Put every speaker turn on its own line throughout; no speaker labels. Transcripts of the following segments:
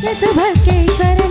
जस भक्तेश्वर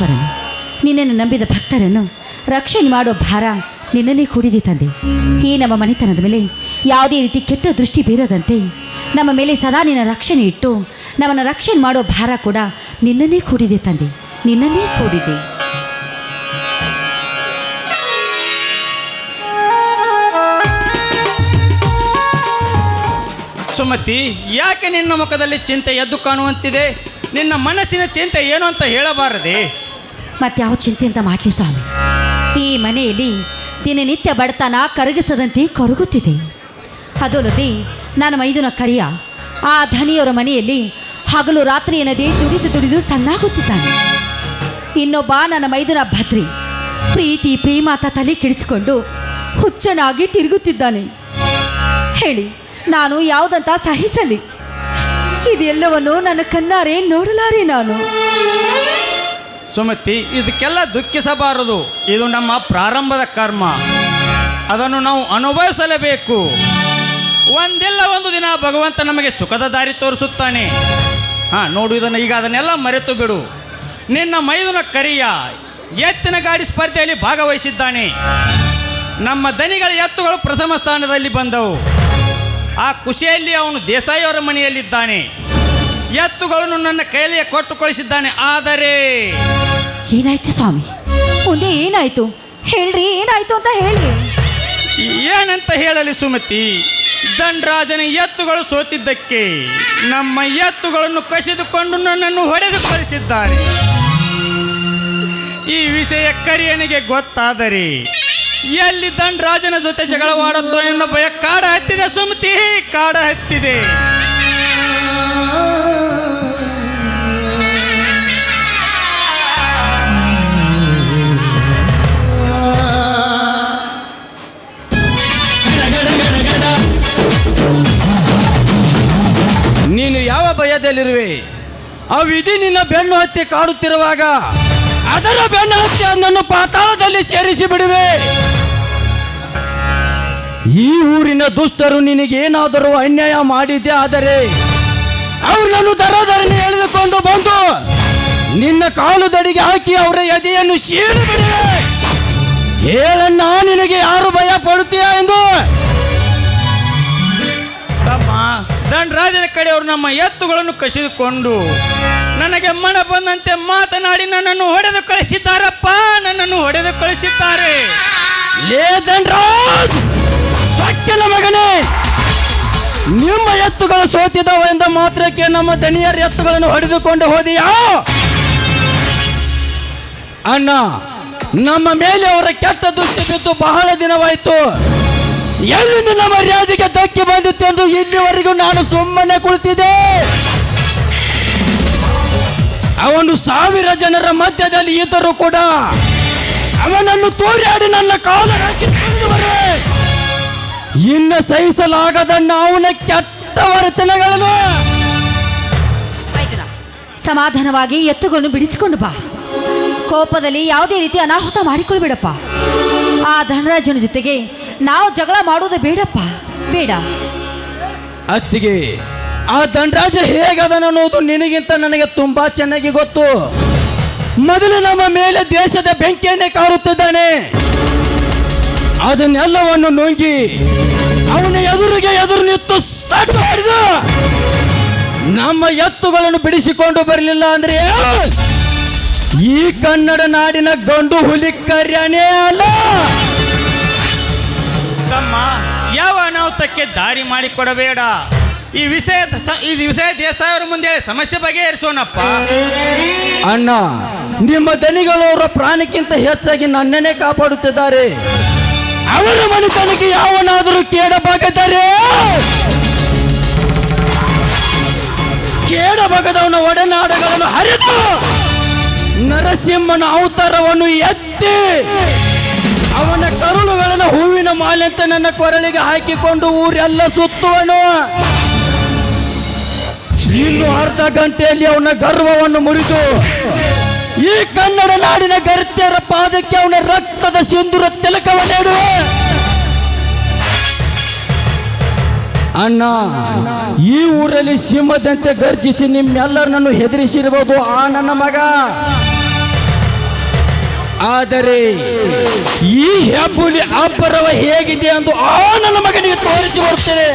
ಪಕ್ಕೇಶ್ವರನು ನಿನ್ನನ್ನು ನಂಬಿದ ಭಕ್ತರನ್ನು ರಕ್ಷಣೆ ಮಾಡೋ ಭಾರ ನಿನ್ನನ್ನೇ ಕೂಡಿದೆ ತಂದೆ. ಈ ನಮ್ಮ ಮನೆತನದ ಮೇಲೆ ಯಾವುದೇ ರೀತಿ ಕೆಟ್ಟ ದೃಷ್ಟಿ ಬೀರದಂತೆ ನಮ್ಮ ಮೇಲೆ ಸದಾ ನಿನ್ನ ರಕ್ಷಣೆ ಇಟ್ಟು ನಮ್ಮನ್ನು ರಕ್ಷಣೆ ಮಾಡೋ ಭಾರ ಕೂಡ ನಿನ್ನನ್ನೇ ಕೂಡಿದೆ ತಂದೆ. ನಿನ್ನನ್ನೇ ಕೂಡಿದೆ.
ಸುಮತಿ, ಯಾಕೆ ನಿನ್ನ ಮುಖದಲ್ಲಿ ಚಿಂತೆ ಎದ್ದು ಕಾಣುವಂತಿದೆ? ನಿನ್ನ ಮನಸ್ಸಿನ ಚಿಂತೆ ಏನು ಅಂತ ಹೇಳಬಾರದೆ?
ಮತ್ತೆ ಯಾವ ಚಿಂತೆ ಅಂತ ಮಾಡಲಿ ಸ್ವಾಮಿ. ಈ ಮನೆಯಲ್ಲಿ ದಿನನಿತ್ಯ ಬಡತನ ಕರಗಿಸದಂತೆ ಕರಗುತ್ತಿದೆ. ಅದಲ್ಲದೆ ನನ್ನ ಮೈದುನ ಕರಿಯ, ಆ ಧನಿಯವರ ಮನೆಯಲ್ಲಿ ಹಗಲು ರಾತ್ರಿ ಎನ್ನದೇ ದುಡಿದು ದುಡಿದು ಸಣ್ಣಾಗುತ್ತಿದ್ದಾನೆ. ಇನ್ನೊಬ್ಬ ನನ್ನ ಮೈದುನ ಭದ್ರಿ, ಪ್ರೀತಿ ಪ್ರೇಮಾತ ತಲೆ ಕೆಡಿಸಿಕೊಂಡು ಹುಚ್ಚನಾಗಿ ತಿರುಗುತ್ತಿದ್ದಾನೆ. ಹೇಳಿ, ನಾನು ಯಾವುದಂತ ಸಹಿಸಲಿ. ಇದೆಲ್ಲವನ್ನು ನನ್ನ ಕಣ್ಣಾರೆ ನೋಡಲಾರೆ ನಾನು.
ಸುಮತಿ, ಇದಕ್ಕೆಲ್ಲ ದುಃಖಿಸಬಾರದು. ಇದು ನಮ್ಮ ಪ್ರಾರಂಭದ ಕರ್ಮ. ಅದನ್ನು ನಾವು ಅನುಭವಿಸಲೇಬೇಕು. ಒಂದಿಲ್ಲ ಒಂದು ದಿನ ಭಗವಂತ ನಮಗೆ ಸುಖದ ದಾರಿ ತೋರಿಸುತ್ತಾನೆ. ಹಾಂ, ನೋಡು, ಇದನ್ನು ಈಗ ಅದನ್ನೆಲ್ಲ ಮರೆತು ಬಿಡು. ನಿನ್ನ ಮೈದುನ ಕರಿಯ ಎತ್ತಿನ ಗಾಡಿ ಸ್ಪರ್ಧೆಯಲ್ಲಿ ಭಾಗವಹಿಸಿದ್ದಾನೆ. ನಮ್ಮ ದನಿಗಳ ಎತ್ತುಗಳು ಪ್ರಥಮ ಸ್ಥಾನದಲ್ಲಿ ಬಂದವು. ಆ ಖುಷಿಯಲ್ಲಿ ಅವನು ದೇಸಾಯಿಯವರ ಮನೆಯಲ್ಲಿದ್ದಾನೆ. ಎತ್ತುಗಳನ್ನು ನನ್ನ ಕೈಲಿಯ ಕೊಟ್ಟು ಕಳಿಸಿದ್ದಾನೆ ಆದರೆ
ಏನಾಯ್ತು ಸ್ವಾಮಿ? ಮುಂದೆ ಏನಾಯ್ತು? ಹೇಳ್ರಿ ಏನಾಯ್ತು ಅಂತ ಹೇಳಿ.
ಏನಂತ ಹೇಳಲಿ ಸುಮತಿ? ದಂಡರಾಜನ ಎತ್ತುಗಳು ಸೋತಿದ್ದಕ್ಕೆ ನಮ್ಮ ಎತ್ತುಗಳನ್ನು ಕಸಿದುಕೊಂಡು ನನ್ನನ್ನು ಹೊಡೆದು ಕಳಿಸಿದ್ದಾರೆ ಈ ವಿಷಯ ಕರಿಯನಿಗೆ ಗೊತ್ತಾದರೆ ಎಲ್ಲಿ ದಂಡರಾಜನ ಜೊತೆ ಜಗಳವಾಡುತ್ತೋ ಎನ್ನೋ ಭಯ ಕಾಡ ಹತ್ತಿದೆ ಸುಮತಿ ಕಾಡ ಹತ್ತಿದೆ.
ನೀನು ಯಾವ ಭಯದಲ್ಲಿರುವೆ? ಆ ವಿಧಿ ನಿನ್ನ ಬೆನ್ನು ಹತ್ತಿ ಕಾಡುತ್ತಿರುವಾಗ ಅದರ ಬೆನ್ನು ಹತ್ತಿ ಅದನ್ನು ಪಾತಾಳದಲ್ಲಿ ಸೇರಿಸಿ ಬಿಡುವೆ. ಈ ಊರಿನ ದುಷ್ಟರು ನಿನಗೇನಾದರೂ ಅನ್ಯಾಯ ಮಾಡಿದ್ದೆ ಆದರೆ ಅವರನ್ನು ದರದರನೆ ಎಳೆದುಕೊಂಡು ಬಂದು ನಿನ್ನ ಕಾಲು ದಡಿಗೆ ಹಾಕಿ ಅವರ ಎದೆಯನ್ನು ಸೀಳು ಬಿಡುವೆ. ಹೇಳಣ್ಣ, ನಿನಗೆ ಯಾರು ಭಯ ಪಡುತ್ತೀಯ ಎಂದು
ದಂಡರಾಜನ ಕಡೆಯವರು ನಮ್ಮ ಎತ್ತುಗಳನ್ನು ಕಸಿದುಕೊಂಡು ನನಗೆ ಮನ ಬಂದಂತೆ ಮಾತನಾಡಿ ನನ್ನನ್ನು ಹೊಡೆದು ಕಳಿಸಿದ್ದಾರಪ್ಪ, ನನ್ನನ್ನು ಹೊಡೆದು ಕಳಿಸಿದ್ದಾರೆ.
ಲೇ ಮಗನೇ, ನಿಮ್ಮ ಎತ್ತುಗಳು ಸೋತಿದವ ಎಂದ ಮಾತ್ರಕ್ಕೆ ನಮ್ಮ ದಣಿಯರ ಎತ್ತುಗಳನ್ನು ಹೊಡೆದುಕೊಂಡು ಹೋದಿಯಾ? ಅಣ್ಣ, ನಮ್ಮ ಮೇಲೆ ಅವರ ಕೆಟ್ಟ ದೃಷ್ಟಿ ಬಿದ್ದು ಬಹಳ ದಿನವಾಯಿತು. ಎಲ್ಲಿ ನಮ್ಮ ಮರ್ಯಾದೆಗೆ ಧಕ್ಕೆ ಬಂದಿತ್ತೆಂದು ಇಲ್ಲಿವರೆಗೂ ನಾನು ಸುಮ್ಮನೆ ಕುಳಿತಿದ್ದೆ? ಅವನು ಸಾವಿರ ಜನರ ಮಧ್ಯದಲ್ಲಿ ಇದ್ದರೂ ಕೂಡ ಅವನನ್ನು ತೋರಿಯಾಡಿ ನನ್ನ ಕಾಲ ಹಾಕಿ ಇನ್ನ ಸಹಿಸಲಾಗದನ್ನ ಅವನ ಕೆಟ್ಟ ವರ್ತನೆಗಳನ್ನು
ಸಮಾಧಾನವಾಗಿ ಎತ್ತುಗಳನ್ನು ಬಿಡಿಸಿಕೊಂಡು ಬಾ. ಕೋಪದಲ್ಲಿ ಯಾವುದೇ ರೀತಿ ಅನಾಹುತ ಮಾಡಿಕೊಳ್ಬೇಡಪ್ಪ. ಆ ಧನರಾಜನ ಜೊತೆಗೆ ನಾವು ಜಗಳ ಮಾಡೋದು ಬೇಡಪ್ಪ. ಬೇಡ.
ಅತ್ತಿಗೆ, ಆ ದಂಡರಾಜ ಹೇಗದನ ಅನ್ನೋದು ನಿನಗಿಂತ ನನಗೆ ತುಂಬಾ ಚೆನ್ನಾಗಿ ಗೊತ್ತು. ಮೊದಲು ನಮ್ಮ ಮೇಲೆ ದೇಶದ ಬೆಂಕಿಯನ್ನೇ ಕಾರುತ್ತಿದ್ದಾನೆ. ಅದನ್ನೆಲ್ಲವನ್ನು ನುಂಗಿ ಅವನ ಎದುರಿಗೆ ಎದುರು ನಿಂತು ಸಟ್ಟು ನಮ್ಮ ಎತ್ತುಗಳನ್ನು ಬಿಡಿಸಿಕೊಂಡು ಬರಲಿಲ್ಲ ಅಂದ್ರೆ ಈ ಕನ್ನಡ ನಾಡಿನ ಗಂಡು ಹುಲಿ ಕರ್ಯನೇ ಅಲ್ಲ!
ತಮ್ಮ. ಯಾವ ಅನಾಹುತಕ್ಕೆ ದಾರಿ ಮಾಡಿಕೊಡಬೇಡ. ಈ ವಿಷಯ ಈ ವಿಷಯ ದೇವಸ್ಥಾನ ಮುಂದೆ ಸಮಸ್ಯೆ ಬಗೆಹರಿಸೋಣಪ್ಪ.
ಅಣ್ಣ, ನಿಮ್ಮ ದನಿಗಳವರ ಪ್ರಾಣಕ್ಕಿಂತ ಹೆಚ್ಚಾಗಿ ನನ್ನನ್ನೇ ಕಾಪಾಡುತ್ತಿದ್ದಾರೆ. ಅವರ ಮನುಷ್ಯನಿಗೆ ಯಾವನಾದರೂ ಕೇಳಬಾಗದರೆ ಕೇಳಬಾಗದವನ ಒಡನಾಡಗಳನ್ನು ಹರಿದು ನರಸಿಂಹನ ಅವತಾರವನ್ನು ಎತ್ತಿ ಅವನ ಕರುಳುಗಳನ್ನು ಹೂವಿನ ಮಾಲೆಂತೆ ನನ್ನ ಕೊರಳಿಗೆ ಹಾಕಿಕೊಂಡು ಊರೆಲ್ಲ ಸುತ್ತುವನು. ಇನ್ನು ಅರ್ಧ ಗಂಟೆಯಲ್ಲಿ ಅವನ ಗರ್ವವನ್ನು ಮುರಿದು ಈ ಕನ್ನಡ ನಾಡಿನ ಗರ್ತ್ಯರ ಪಾದಕ್ಕೆ ಅವನ ರಕ್ತದ ಸಿಂಧುರ ತಿಲಕವನ್ನು ಅಣ್ಣ, ಈ ಊರಲ್ಲಿ ಸಿಂಹದಂತೆ ಗರ್ಜಿಸಿ ನಿಮ್ಮೆಲ್ಲರನ್ನು ಹೆದರಿಸಿರಬಹುದು ಆ ನನ್ನ ಮಗ. ಆದರೆ ಈ ಹೆಬ್ಬುಲಿ ಅಬ್ಬರವ ಹೇಗಿದೆ ಎಂದು ಆ ನನ್ನ ಮಗನಿಗೆ ತೋರಿಸಿ ಬರುತ್ತೇನೆ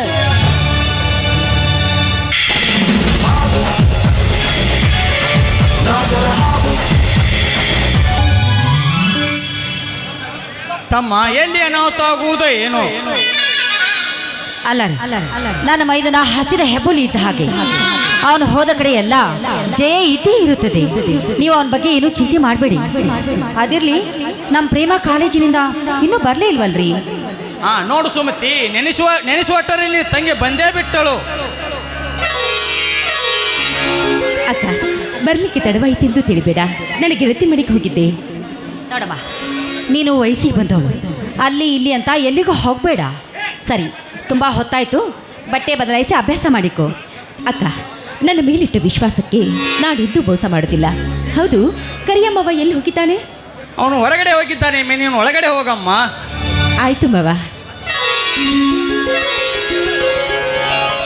ತಮ್ಮ ಎಲ್ಲಿ ಅನಾಹುತಾಗುವುದೋ ಏನೋ?
ಅಲ್ಲ ನಾನು ನನ್ನ ಮೈದನ ಹಸಿದ ಹೆಬ್ಬುಲಿ ಇದ್ದ ಹಾಗೆ. ಅವನು ಹೋದ ಕಡೆ ಎಲ್ಲ ಜಯ ಇದ್ದೇ ಇರುತ್ತದೆ. ನೀವು ಅವನ ಬಗ್ಗೆ ಏನು ಚಿಂತೆ ಮಾಡಬೇಡಿ. ಅದಿರ್ಲಿ ನಮ್ಮ ಪ್ರೇಮ ಕಾಲೇಜಿನಿಂದ ಇನ್ನೂ ಬರಲೇ ಇಲ್ವಲ್ರಿ?
ಹಾ ನೋಡು ಸುಮತಿ ನೆನೆಸುವ ನೆನೆಸುವಟ್ಟರಲ್ಲಿ ತಂಗಿ ಬಂದೇ ಬಿಟ್ಟಳು.
ಅಕ್ಕ ಬರ್ಲಿಕ್ಕೆ ತಡವಾಯಿತೆಂದು ತಿಳಿಬೇಡ. ನನಗೆ ಗೆಳತಿ ಮನೆಗೆ ಹೋಗಿದ್ದೆ.
ನೋಡಮ್ಮ ನೀನು ವಯಸ್ಸಿಗೆ ಬಂದವಳು. ಅಲ್ಲಿ ಇಲ್ಲಿ ಅಂತ ಎಲ್ಲಿಗೂ ಹೋಗಬೇಡ. ಸರಿ ತುಂಬ ಹೊತ್ತಾಯಿತು. ಬಟ್ಟೆ ಬದಲಾಯಿಸಿ ಅಭ್ಯಾಸ ಮಾಡಿಕೊ.
ಅಕ್ಕ ನನ್ನ ಮೇಲಿಟ್ಟ ವಿಶ್ವಾಸಕ್ಕೆ ನಾನಿದ್ದು ಮೋಸ ಮಾಡುತ್ತಿಲ್ಲ. ಹೌದು ಕರಿಯಮ್ಮವ ಎಲ್ಲಿ ಹೋಗಿದ್ದಾನೆ?
ಅವನು ಹೊರಗಡೆ ಹೋಗಿದ್ದಾನೆ ನೀನು ಒಳಗಡೆ ಹೋಗಮ್ಮ.
ಆಯ್ತು ಮವ.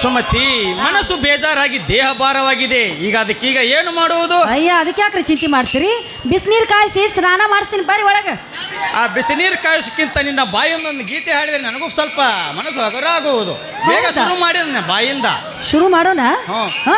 ಸುಮತಿ ಮನಸ್ಸು ಬೇಜಾರಾಗಿ ದೇಹ ಭಾರವಾಗಿದೆ. ಈಗ ಅದಕ್ಕೀಗ ಏನು ಮಾಡುವುದು?
ಅಯ್ಯ ಅದಕ್ಕೆ ಯಾಕ್ರಿ ಚಿಂತೆ ಮಾಡ್ತೀರಿ? ಬಿಸಿನೀರು ಕಾಯಿಸಿ ಸ್ನಾನ ಮಾಡಿಸ್ತೀನಿ ಬರ್ರಿ ಒಳಗೆ.
ಆ ಬಿಸಿನೀರು ಕಾಯಿಸಕ್ಕಿಂತ ನಿನ್ನ ಬಾಯಿಂದೊಂದು ಗೀತೆ ಹಾಡಿದ್ರೆ ನನಗೂ ಸ್ವಲ್ಪ ಮನಸ್ಸು ಹಗುರಾಗುವುದು ಬೇಗ
ಹೌದಾ?
ಶುರು ಮಾಡಿದ ಬಾಯಿಂದ
ಶುರು ಮಾಡೋಣ. ಹಾ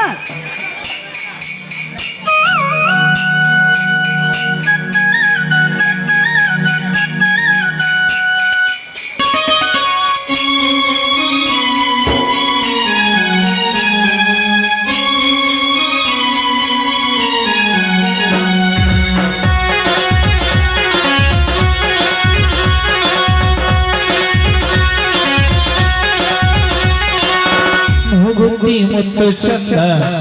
ಮೂಗುತ್ತಿ ಮುತ್ತು ಚಂದ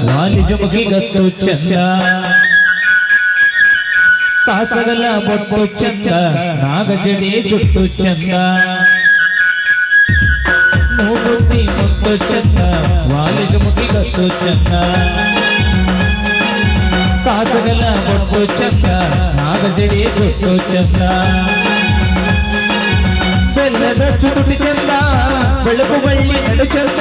ವಾಲಿಜು ಮುಗಿಗತ್ತು ಚಂದ ಕಾಸಗಲ ಬೊಟ್ಟು ಚಂದ ನಾಗಜಡಿ ಜುಟ್ಟು ಚಂದ ಮೂಗುತ್ತಿ ಮುತ್ತು ಗೊತ್ತು ಚಂದ ವಾಲಿಜ ಮುಖಿ ಗೊತ್ತು ಚಂದ ಕಾಸಗಲ ಗೊತ್ತು ಚಂದ ನಾಗಜಡಿ ಗೊತ್ತು ಚಂದ ಬೆಲ್ಲದ ಚುಟುಟಿ ಚಂದ ಬೆಳಕು ಬಳ್ಳಿ ನಡು ಚಂದ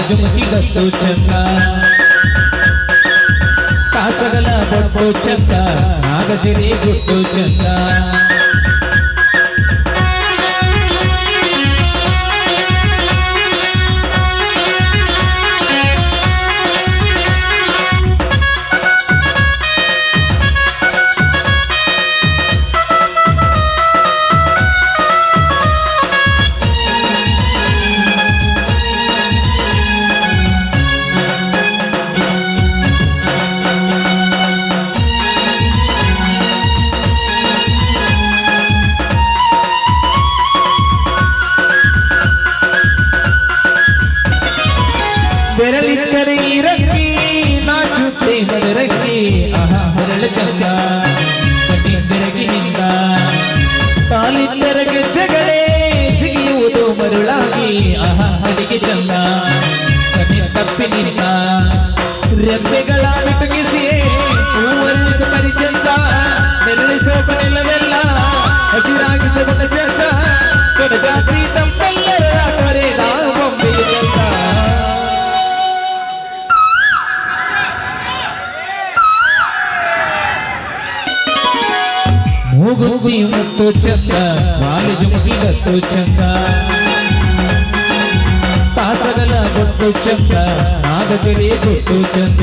ವಾಲಿ ಜುಮುಕಿ ಗತ್ತು ಚಂದ. ಕಾಸಗಲ ಬೊಟ್ಟು ಚಂದ. ನಾಗಜಿರಿ ಗುಟ್ಟು ಚಂದ. ಚಂದ ಕಟಿ ಬೆಳಗಿನಿಂದ ಜಗಳೇ ಜಿಗಿಯುವುದು ಮರುಳಾಗಿ ಆಹ ಹರಿಗೆ ಚಂದ. ಕಟಿ ತಪ್ಪಿನಿಂದ ರೆಪ್ಪೆಗಳ ముసలితో చెత్త కాలేజీ ముసలితో చెత్త పాతగల గుట్టు చెత్త నాగజడి గుట్టు చెత్త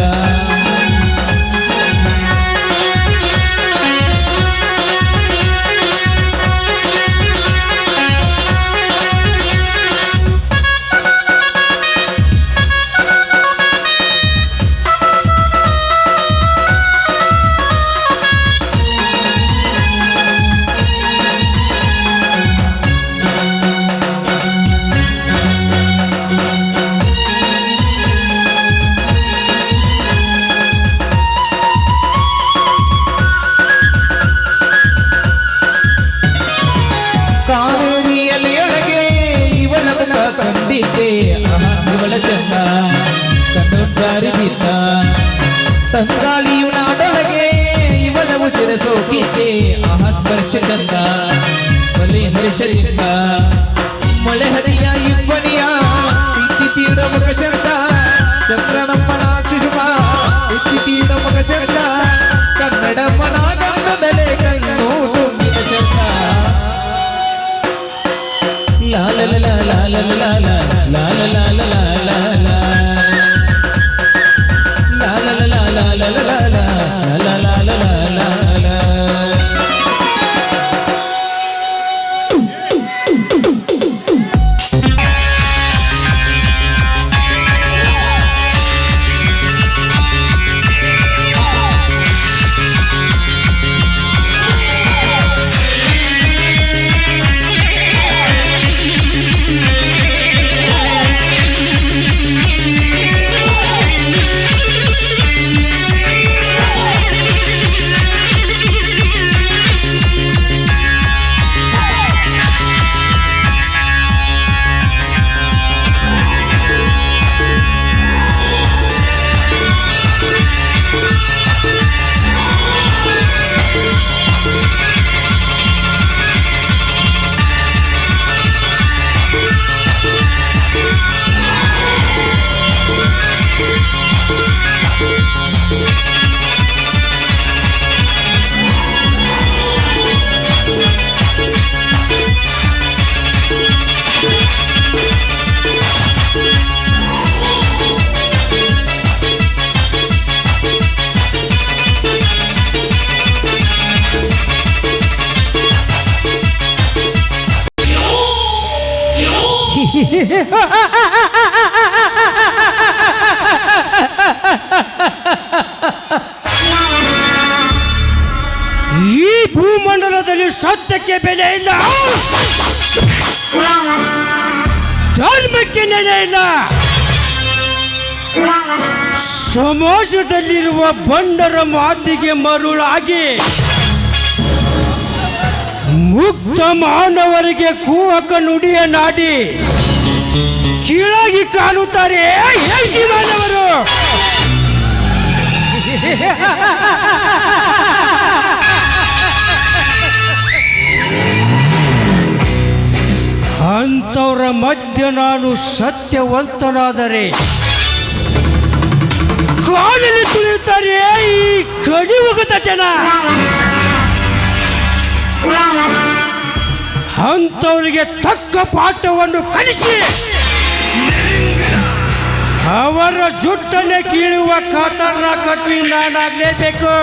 ಕಣ್ಣು ಜಾರಿ ಬಿದ್ದ ತಂಗಾಳಿಯು ನಾಡೊಳಗೆ ಇವಳ ಉಸಿರ ಸೋಕಿದ್ದೆ ಆಹಾ ಸ್ಪರ್ಶ ಚಂದ ಬಲಿ ಹರಿಶರಿಂದ ಮಳೆ ಹರಿಯ ಇಬ್ಬನಿಯ ಇತ್ತಿ ತೀರ ಮುಖ ಚಂದ ಚಂದ್ರನಮ್ಮನ ಶಿಶುಮ ಇತ್ತಿ ತೀರ ಮುಖ ಚಂದ ಕನ್ನಡಮ್ಮನ ಗಂಧದಲೆ ಕಣ್ಣು ತುಂಬಿದ ಚಂದ La la la la
ಸತ್ಯಕ್ಕೆ ಬೆಲೆ ಇಲ್ಲ.
ಪ್ರಶ್ನೆನೇ ಇಲ್ಲ. ಸಮಾಜದಲ್ಲಿರುವ ಬಂಡರ ಮಾತಿಗೆ ಮರುಳಾಗಿ ಮುಕ್ತ ಮಾನವರಿಗೆ ಕೂಹಕ ನುಡಿಯ ನಾಡಿ ಕೀಳಾಗಿ ಕಾಣುತ್ತಾರೆ. ಮಾನವರು ಮಧ್ಯ ನಾನು ಸತ್ಯವಂತನಾದರೆ ಕಾಲಲ್ಲಿ ತುಳಿಯುತ್ತಾರೆ ಈ ಕಡಿಯುಗದ ಜನ. ಅಂಥವರಿಗೆ ತಕ್ಕ ಪಾಠವನ್ನು ಕಲಿಸಿ. ಅವರ ಜುಟ್ಟನ್ನೇ ಕೀಳುವ ಕಾತರ ಕಟ್ಟಿ ನಾನಾಗಲೇಬೇಕು.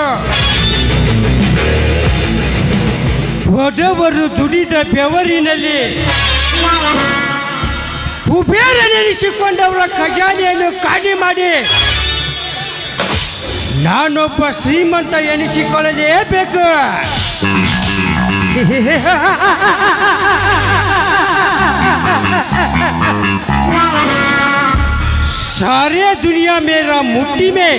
ಬಡವರು ದುಡಿದ ಬೆವರಿನಲ್ಲಿ ಕುಬೇರನೆನಿಸಿಕೊಂಡವರ ಖಜಾನೆಯನ್ನು ಖಾಲಿ ಮಾಡಿ ನಾನೊಬ್ಬ ಶ್ರೀಮಂತ ಎನಿಸಿಕೊಳ್ಳಲೇಬೇಕು सारे दुनिया मेरा मुट्ठी में